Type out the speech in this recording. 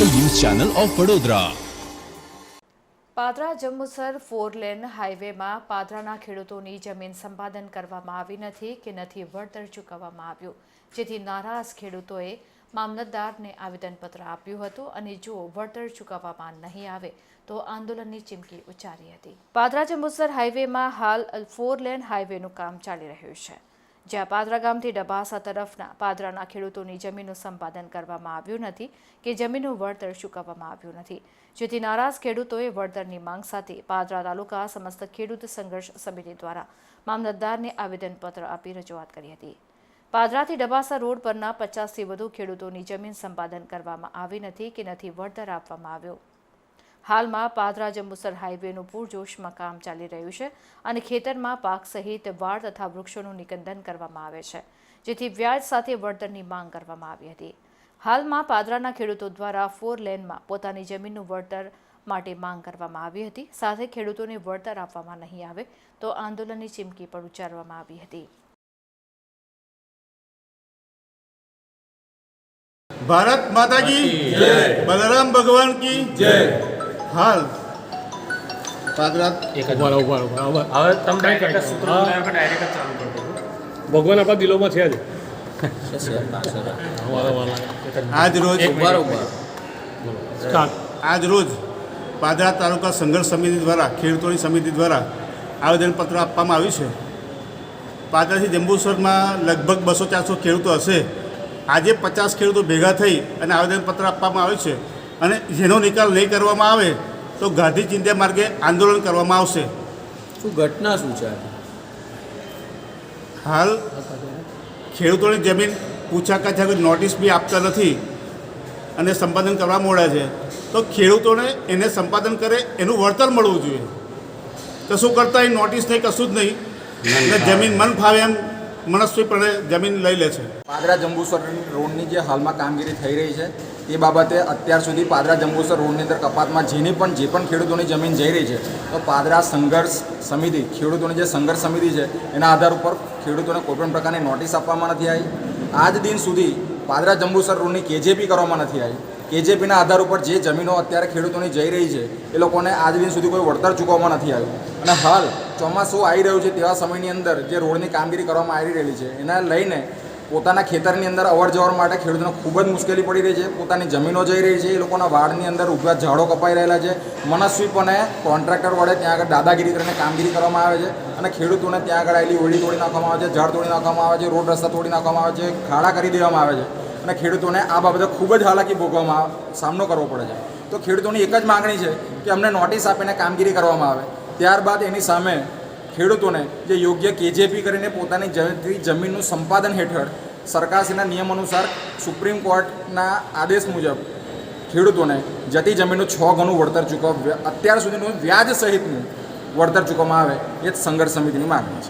Channel of Vadodara. Padra, Jambusar four lane હાઈવેમાં પાદરાના ખેડૂતોની જમીન સંપાદન કરવામાં આવી નથી કે નથી વળતર ચૂકવવામાં આવ્યું. જેથી નારાજ ખેડૂતોએ મામલતદારને આવેદનપત્ર આપ્યું હતું અને જો વળતર ચૂકવવામાં નહીં આવે તો આંદોલનની ચીમકી ઉચ્ચારી હતી. પાદરા, જંબુસર હાઈવેમાં હાલ ફોર લેન હાઈવેનું કામ ચાલી રહ્યું છે. જ્યાં પાદરા ગામથી ડબાસા તરફના પાદરાના ખેડૂતોની જમીનનું સંપાદન કરવામાં આવ્યું નથી કે જમીનનું વળતર ચૂકવવામાં આવ્યું નથી. જેથી નારાજ ખેડૂતોએ વળતરની માંગ સાથે પાદરા તાલુકા સમસ્ત ખેડૂત સંઘર્ષ સમિતિ દ્વારા મામલતદારને આવેદનપત્ર આપી રજૂઆત કરી હતી. પાદરાથી ડબાસા રોડ પરના પચાસથી વધુ ખેડૂતોની જમીન સંપાદન કરવામાં આવી નથી કે નથી વળતર આપવામાં આવ્યો. હાલમાં પાદરા જંબુસર હાઈવેનું પૂરજોશમાં કામ ચાલી રહ્યું છે અને ખેતરમાં પાક સહિત વાડ તથા વૃક્ષોનું નિકંદન કરવામાં આવે છે જેથી વ્યાજ સાથે વળતરની માંગ કરવામાં આવી હતી. હાલમાં પાદરાના ખેડૂતો દ્વારા ફોર લેનમાં પોતાની જમીનનું વળતર માટે માંગ કરવામાં આવી હતી. સાથે ખેડૂતોને વળતર આપવામાં નહીં આવે તો આંદોલનની ચીમકી પણ ઉચ્ચારવામાં આવી હતી. ભારત માતા કી બલરામ ભગવાન કી હાલ. ભગવાન આપણા દિલોમાં છે જ આજ રોજ આજ રોજ પાદરા તાલુકા સંઘર્ષ સમિતિ દ્વારા ખેડૂતોની સમિતિ દ્વારા આવેદનપત્ર આપવામાં આવ્યું છે. પાદરાથી જંબુસરમાં લગભગ બસો ચારસો ખેડૂતો હશે. આજે પચાસ ખેડૂતો ભેગા થઈ અને આવેદનપત્ર આપવામાં આવ્યું છે. અને જેનો નિકાલ નહીં કરવામાં આવે તો ગાંધી ચિંધ્યા માર્ગે આંદોલન કરવામાં આવશે. શું ઘટના શું છે હાલ ખેડૂતોની જમીન પૂછા કાચા કોઈ નોટિસ બી આપતા નથી અને સંપાદન કરવા મોડા છે. તો ખેડૂતોને એને સંપાદન કરે એનું વળતર મળવું જોઈએ. કશું કરતા એ નોટિસ નહીં કશું જ નહીં. અને જમીન મન ફાવે એમ મનસ્વીપણે જમીન લઈ લે છે. પાદરા જંબુસર રોડની જે હાલમાં કામગીરી થઈ રહી છે એ બાબતે અત્યાર સુધી પાદરા જંબુસર રોડની અંદર કપાતમાં જેની પણ જે પણ ખેડૂતોની જમીન જઈ રહી છે, તો પાદરા સંઘર્ષ સમિતિ ખેડૂતોની જે સંઘર્ષ સમિતિ છે, એના આધાર ઉપર ખેડૂતોને કોઈપણ પ્રકારની નોટિસ આપવામાં નથી આવી. આજ દિન સુધી પાદરા જંબુસર રોડની કેજેપી કરવામાં નથી આવી. કેજેપીના આધાર ઉપર જે જમીનો અત્યારે ખેડૂતોની જઈ રહી છે, એ લોકોને આજ દિન સુધી કોઈ વળતર ચૂકવવામાં નથી આવ્યું. અને હાલ ચોમાસું આવી રહ્યું છે તેવા સમયની અંદર જે રોડની કામગીરી કરવામાં આવી રહેલી છે, એના લઈને પોતાના ખેતરની અંદર અવર જવર માટે ખેડૂતોને ખૂબ જ મુશ્કેલી પડી રહી છે. પોતાની જમીનો જઈ રહી છે, એ લોકોના વાડની અંદર ઊભા ઝાડો કપાઈ રહેલા છે. મનસ્વીપણે કોન્ટ્રાક્ટર વડે ત્યાં આગળ દાદાગીરી કરીને કામગીરી કરવામાં આવે છે અને ખેડૂતોને ત્યાં આગળ આવેલી ઓળી તોડી નાખવામાં આવે છે, ઝાડ તોડી નાખવામાં આવે છે, રોડ રસ્તા તોડી નાખવામાં આવે છે, ખાડા કરી દેવામાં આવે છે. અને ખેડૂતોને આ બાબતે ખૂબ જ હાલાકી ભોગવવામાં સામનો કરવો પડે છે. તો ખેડૂતોની એક જ માગણી છે કે અમને નોટિસ આપીને કામગીરી કરવામાં આવે. ત્યારબાદ એની સામે ખેડૂતોને જે યોગ્ય કેજેપી કરીને પોતાની જમીનનું સંપાદન હેઠળ સરકારશ્રીના નિયમ અનુસાર સુપ્રીમ કોર્ટના આદેશ મુજબ ખેડૂતોને જતી જમીનનું છ ગણું વળતર ચૂકવ અત્યાર સુધીનું વ્યાજ સહિતનું વળતર ચૂકવવામાં આવે એ જ સંઘર્ષ સમિતિની માગણી છે.